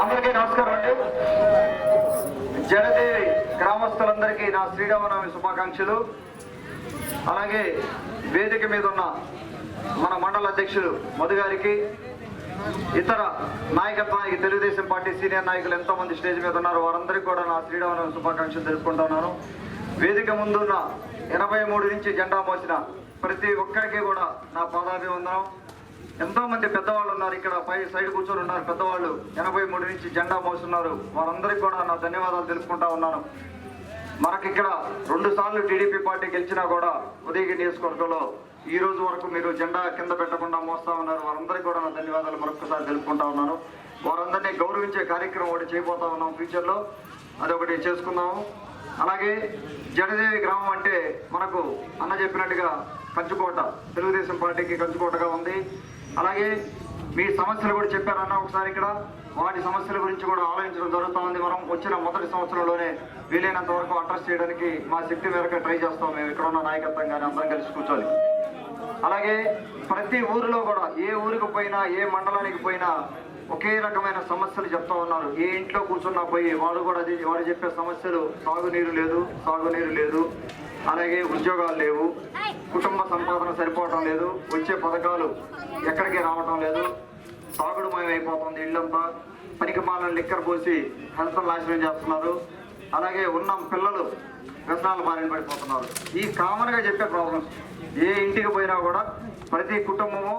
అందరికీ నమస్కారం అండి. జనదేవి గ్రామస్తులందరికీ నా శ్రీరామనవమి శుభాకాంక్షలు. అలాగే వేదిక మీద ఉన్న మన మండల అధ్యక్షులు మధు గారికి ఇతర నాయకత్వానికి తెలుగుదేశం పార్టీ సీనియర్ నాయకులు ఎంతోమంది స్టేజ్ మీద ఉన్నారు వారందరికీ కూడా నా శ్రీరామనవమి శుభాకాంక్షలు తెలుపుకుంటున్నాను వేదిక ముందున్న ఎనభై మూడు నుంచి జెండా మోసిన ప్రతి ఒక్కరికి కూడా నా పాదాభివందనం. ఎంతో మంది పెద్దవాళ్ళు ఉన్నారు ఇక్కడ పై సైడ్ కూర్చొని ఉన్నారు పెద్దవాళ్ళు. ఎనభై మూడు నుంచి జెండా మోస్తున్నారు. వారందరికీ కూడా నా ధన్యవాదాలు తెలుపుకుంటా ఉన్నాను. మనకి ఇక్కడ రెండు సార్లు టీడీపీ పార్టీ గెలిచినా కూడా ఉదయగిరి నియోజకవర్గంలో ఈ రోజు వరకు మీరు జెండా కింద పెట్టకుండా మోస్తా ఉన్నారు. వారందరికీ కూడా నా ధన్యవాదాలు మరొకసారి తెలుపుకుంటా ఉన్నాను. వారందరినీ గౌరవించే కార్యక్రమం ఒకటి చేయబోతా ఉన్నాం ఫ్యూచర్లో. అది ఒకటి చేసుకుందాము. అలాగే జడదేవి గ్రామం అంటే మనకు అన్న చెప్పినట్టుగా కంచుకోట. తెలుగుదేశం పార్టీకి కంచుకోటగా ఉంది. అలాగే మీ సమస్యలు కూడా చెప్పారన్న ఒకసారి ఇక్కడ. వాటి సమస్యల గురించి కూడా ఆలోచించడం జరుగుతూ ఉంది మనం వచ్చిన మొదటి సంవత్సరంలోనే వీలైనంత వరకు అడ్రస్ చేయడానికి మా శక్తి మేరకు ట్రై చేస్తాం. మేము ఇక్కడ ఉన్న నాయకత్వం కానీ అందరం కలిసి కూర్చొని. అలాగే ప్రతి ఊరిలో కూడా ఏ ఊరికి పోయినా ఏ మండలానికి పోయినా ఒకే రకమైన సమస్యలు చెప్తా ఉన్నారు. ఏ ఇంట్లో కూర్చున్నా పోయి వాళ్ళు కూడా అది వాడు చెప్పే సమస్యలు సాగునీరు లేదు సాగునీరు లేదు. అలాగే ఉద్యోగాలు లేవు. కుటుంబ సంపాదన సరిపోవటం లేదు. వచ్చే పథకాలు ఎక్కడికి రావటం లేదు. సాగుడుమయమైపోతుంది అయిపోతుంది ఇళ్ళంతా. పనికిమాల లిక్కర్ పోసి హెల్త్ నాశనం చేస్తున్నారు. అలాగే ఉన్న పిల్లలు వ్యసనాలు బారిన పడిపోతున్నారు. ఈ కామన్గా చెప్పే ప్రాబ్లమ్స్ ఏ ఇంటికి పోయినా కూడా ప్రతి కుటుంబము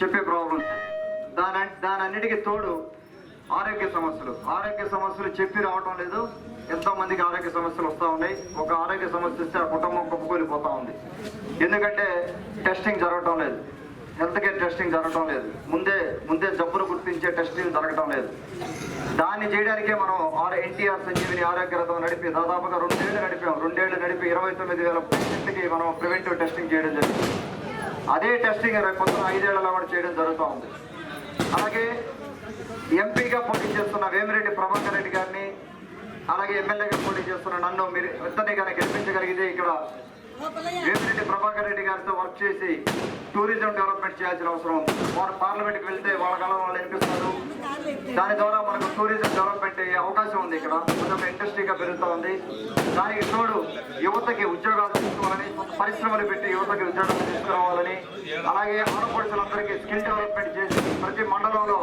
చెప్పే ప్రాబ్లమ్స్ దాని దాని అన్నిటికీ తోడు ఆరోగ్య సమస్యలు. ఆరోగ్య సమస్యలు చెప్పి రావటం లేదు. ఎంతో మందికి ఆరోగ్య సమస్యలు వస్తూ ఉన్నాయి. ఒక ఆరోగ్య సమస్య వస్తే ఆ కుటుంబం కుప్పకూలిపోతూ ఉంది. ఎందుకంటే టెస్టింగ్ జరగటం లేదు. హెల్త్ కేర్ టెస్టింగ్ జరగటం లేదు. ముందే ముందే జబ్బులు గుర్తించే టెస్టింగ్ జరగటం లేదు. దాన్ని చేయడానికే మనం ఆర్ ఎన్టీఆర్ సంజీవిని ఆరోగ్య రథం నడిపి దాదాపుగా రెండేళ్ళు నడిపాం. రెండేళ్ళు నడిపి ఇరవై తొమ్మిది వేల పేషెంట్కి మనం ప్రివెంటివ్ టెస్టింగ్ చేయడం జరిగింది. అదే టెస్టింగ్ రేపు కొత్త ఐదేళ్ళలో కూడా చేయడం జరుగుతూ ఉంది. అలాగే ఎంపీగా పోటీ చేస్తున్న వేమిరెడ్డి ప్రభాకర్ రెడ్డి గారిని అలాగే ఎమ్మెల్యేగా పోటీ చేస్తున్న నన్ను మీరు ఇద్దరిని కానీ గెలిపించగలిగితే ఇక్కడ వేమిరెడ్డి ప్రభాకర్ రెడ్డి గారితో వర్క్ చేసి టూరిజం డెవలప్మెంట్ చేయాల్సిన అవసరం ఉంది. వారు పార్లమెంట్కి వెళ్తే వాళ్ళ కాలం వాళ్ళు వినిపిస్తారు. దాని ద్వారా మనకు టూరిజం డెవలప్మెంట్ అయ్యే అవకాశం ఉంది ఇక్కడ. కొంచెం ఇండస్ట్రీగా పెరుగుతూ ఉంది దానికి తోడు యువతకి ఉద్యోగాలు తీసుకోవాలని పరిశ్రమలు పెట్టి యువతకి ఉద్యోగాలు తీసుకురావాలని అలాగే ఆడపడుచులందరికీ స్కిల్ డెవలప్మెంట్ చేసి ప్రతి మండలంలో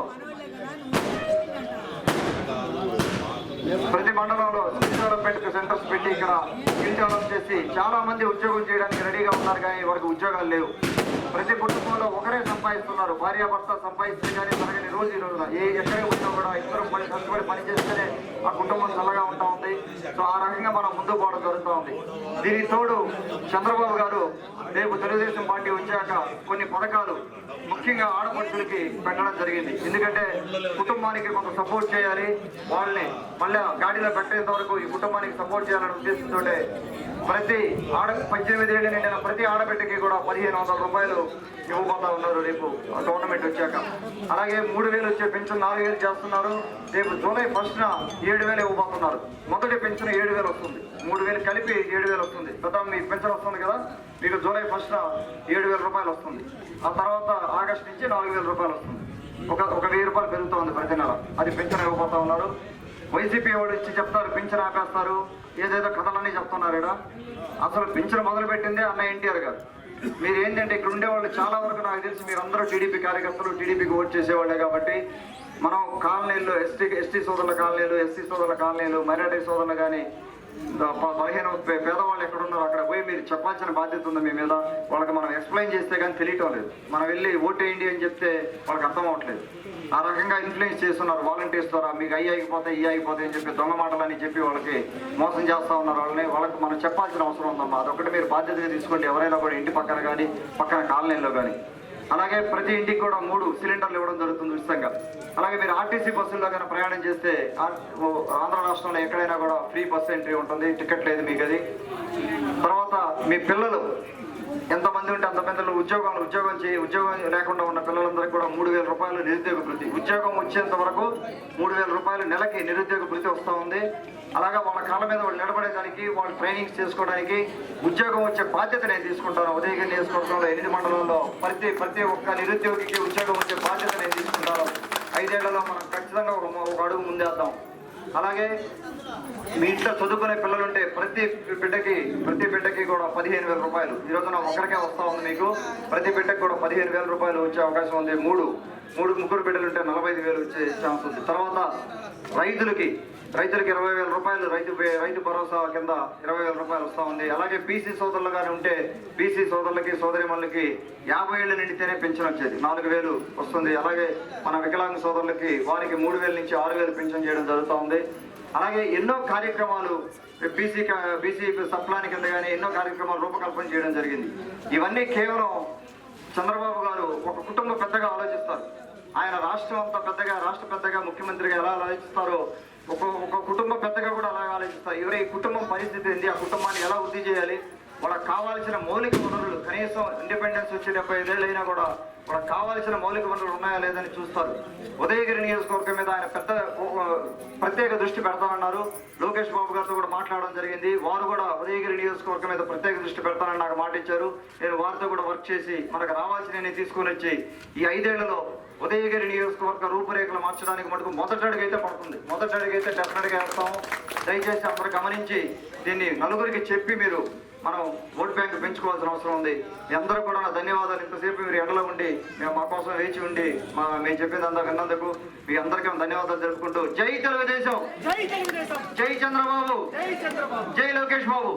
ప్రతి మండలంలో స్కిల్ డెవలప్మెంట్ సెంటర్స్ పెట్టి ఇక్కడ స్కిల్ డెవలప్ చేసి చాలా మంది ఉద్యోగం చేయడానికి రెడీగా ఉన్నారు కానీ వారికి ఉద్యోగాలు లేవు. ప్రతి కుటుంబంలో ఒకరే సంపాదిస్తున్నారు. భార్యాభర్త సంపాదిస్తే కానీ తరగని రోజు ఈ రోజున ఏ ఎక్కడ ఉన్నా కూడా ఇద్దరు పని కష్టపడి పని చేస్తేనే ఆ కుటుంబం చల్లగా ఉంటా ఉంది. సో ఆ రకంగా మనం ముందు పోవడం జరుగుతూ ఉంది. దీనికి తోడు చంద్రబాబు గారు రేపు తెలుగుదేశం పార్టీ వచ్చాక కొన్ని పథకాలు ముఖ్యంగా ఆడపడుచులకి పెట్టడం జరిగింది. ఎందుకంటే కుటుంబానికి కొంత సపోర్ట్ చేయాలి. వాళ్ళని మళ్ళీ గాడిలో పెట్టేంత వరకు ఈ కుటుంబానికి సపోర్ట్ చేయాలనే ఉద్దేశంతో ప్రతి ఆడ పద్దెనిమిది ఏళ్ళు నిండిన ప్రతి ఆడబిడ్డకి కూడా పదిహేను వందల రూపాయలు ఇవ్వబోతా ఉన్నారు రేపు. గవర్నమెంట్ టోర్నమెంట్ వచ్చాక. అలాగే మూడు వేలు వచ్చే పెన్షన్ నాలుగు వేలు చేస్తున్నారు. రేపు జూలై ఫస్ట్న ఏడు వేలు ఇవ్వబోతున్నారు మొదటి పెన్షన్ ఏడు వేలు వస్తుంది. మూడు వేలు కలిపి ఏడు వేలు వస్తుంది. ప్రతి మీ పెన్షన్ వస్తుంది కదా? మీకు జూలై ఫస్ట్ ఏడు వేల రూపాయలు వస్తుంది. ఆ తర్వాత ఆగస్ట్ నుంచి నాలుగు వేల రూపాయలు వస్తుంది. ఒక ఒక వెయ్యి రూపాయలు పెరుగుతూ ఉంది ప్రతి నెల. అది పెన్షన్ ఇవ్వబోతా ఉన్నారు. వైసీపీ వాళ్ళు ఇచ్చి చెప్తారు పెన్షన్ ఆపేస్తారు. ఏదేదో కథలన్నీ చెప్తున్నారు ఇక్కడ అసలు పెన్షన్ మొదలుపెట్టిందే అన్న ఎన్టీఆర్ గారు. మీరు ఏంటంటే ఇక్కడ ఉండేవాళ్ళు చాలా వరకు నాకు తెలిసి మీరు అందరూ టీడీపీ కార్యకర్తలు టీడీపీకి ఓట్ చేసేవాళ్ళే కాబట్టి మనం కాలనీల్లో ఎస్టీ ఎస్టీ సోదరుల కాలనీలు ఎస్సీ సోదరుల కాలనీలు మైనార్టీ సోదరులు కానీ పదిహేను పేదవాళ్ళు ఎక్కడ ఉన్నారో అక్కడ పోయి మీరు చెప్పాల్సిన బాధ్యత ఉంది మీ మీద. వాళ్ళకి మనం ఎక్స్ప్లెయిన్ చేస్తే కానీ తెలియటం లేదు. మనం వెళ్ళి ఓటేయండి అని చెప్తే వాళ్ళకి అర్థం అవ్వట్లేదు. ఆ రకంగా ఇన్ఫ్లుయెన్స్ చేస్తున్నారు వాలంటీర్స్ ద్వారా. మీకు అయ్యి అయిపోతే ఈ అయిపోతే అని చెప్పి దొంగ మాటలు అని చెప్పి వాళ్ళకి మోసం చేస్తూ ఉన్నారు వాళ్ళని. వాళ్ళకి మనం చెప్పాల్సిన అవసరం ఉందమ్మా. అదొకటి మీరు బాధ్యతగా తీసుకోండి ఎవరైనా కూడా ఇంటి పక్కన కానీ పక్కన కాలనీలో కానీ. అలాగే ప్రతి ఇంటికి కూడా మూడు సిలిండర్లు ఇవ్వడం జరుగుతుంది ఉచితంగా. అలాగే మీరు ఆర్టీసీ బస్సుల్లో కానీ ప్రయాణం చేస్తే ఆంధ్ర రాష్ట్రంలో ఎక్కడైనా కూడా ఫ్రీ బస్ ఎంట్రీ ఉంటుంది టికెట్ లేదు మీకు అది తర్వాత మీ పిల్లలు ఎంతమంది ఉంటే అంత పెద్దలు ఉద్యోగాలు ఉద్యోగం చేయి ఉద్యోగం లేకుండా ఉన్న పిల్లలందరికీ కూడా మూడు వేల రూపాయలు నిరుద్యోగ భృతి. ఉద్యోగం వచ్చేంత వరకు మూడు వేల రూపాయలు నెలకి నిరుద్యోగ భృతి వస్తూ ఉంది. అలాగా వాళ్ళ కాళ్ళ మీద వాళ్ళు నిలబడేదానికి వాళ్ళు ట్రైనింగ్స్ చేసుకోవడానికి ఉద్యోగం వచ్చే బాధ్యత నేను తీసుకుంటాను. ఉదయగిరి నియోజకవర్గంలో ఎనిమిది మండలంలో ప్రతి ప్రతి ఒక్క నిరుద్యోగికి ఉద్యోగం వచ్చే బాధ్యత నేను తీసుకుంటాను. ఐదేళ్ళలో మనం ఖచ్చితంగా ఒక ఒక అడుగు ముందేద్దాం. అలాగే మీ ఇంట్లో చదువుకునే పిల్లలుంటే ప్రతి బిడ్డకి ప్రతి బిడ్డకి కూడా పదిహేను వేల రూపాయలు. ఈ రోజున ఒకరికే వస్తా ఉంది మీకు. ప్రతి బిడ్డకి కూడా పదిహేను వేల రూపాయలు వచ్చే అవకాశం ఉంది. మూడు మూడు ముగ్గురు బిడ్డలుంటే నలభై ఐదు వేలు వచ్చే ఛాన్స్ ఉంది. తర్వాత రైతులకి రైతులకు ఇరవై వేల రూపాయలు రైతు రైతు భరోసా కింద ఇరవై వేల రూపాయలు వస్తూ ఉంది. అలాగే బీసీ సోదరులు కానీ ఉంటే బీసీ సోదరులకి సోదరిమణులకి యాభై ఏళ్ళు నిండితేనే పెన్షన్ వచ్చేది. నాలుగు వేలు వస్తుంది. అలాగే మన వికలాంగ సోదరులకి వారికి మూడు వేల నుంచి ఆరు వేలు పెన్షన్ చేయడం జరుగుతూ ఉంది. అలాగే ఎన్నో కార్యక్రమాలు బీసీ బీసీ సప్లాన్ కింద కానీ ఎన్నో కార్యక్రమాలు రూపకల్పన చేయడం జరిగింది. ఇవన్నీ కేవలం చంద్రబాబు గారు ఒక కుటుంబ పెద్దగా ఆలోచిస్తారు. ఆయన రాష్ట్రం అంతా పెద్దగా రాష్ట్ర పెద్దగా ముఖ్యమంత్రిగా ఎలా ఆలోచిస్తారో ఒక ఒక కుటుంబ పెద్దగా కూడా అలాగే ఆలోచిస్తారు. ఎవరి కుటుంబం పరిస్థితి ఏంది? ఆ కుటుంబాన్ని ఎలా వృద్ధి చేయాలి? వాళ్ళకి కావాల్సిన మౌలిక వనరులు కనీసం ఇండిపెండెన్స్ వచ్చి డెబ్బై ఐదేళ్ళైనా కూడా వాళ్ళకి కావాల్సిన మౌలిక వనరులు ఉన్నాయా లేదని చూస్తారు. ఉదయగిరి నియోజకవర్గం మీద ఆయన పెద్ద ప్రత్యేక దృష్టి పెడతానన్నారు. లోకేష్ బాబు గారితో కూడా మాట్లాడడం జరిగింది. వారు కూడా ఉదయగిరి నియోజకవర్గం మీద ప్రత్యేక దృష్టి పెడతానని నాకు మాట ఇచ్చారు. నేను వారితో కూడా వర్క్ చేసి మనకు రావాల్సిన తీసుకొని వచ్చి ఈ ఐదేళ్ళలో ఉదయగిరి నియోజకవర్గ రూపురేఖలు మార్చడానికి మటుకు మొదటి అడుగు అయితే పడుతుంది. మొదటి అడుగు అయితే డెఫినెట్గా వేస్తాము. దయచేసి అందరూ గమనించి దీన్ని నలుగురికి చెప్పి మీరు మనం ఓట్ బ్యాంక్ పెంచుకోవాల్సిన అవసరం ఉంది. మీ అందరూ కూడా నా ధన్యవాదాలు. ఇంతసేపు మీరు ఎండలో ఉండి మేము మా కోసం వేచి ఉండి మా మేము చెప్పింది అంతా విన్నందుకు మీ అందరికీ ధన్యవాదాలు జరుపుకుంటూ జై తెలుగుదేశం. జై చంద్రబాబు. జై లోకేష్ బాబు.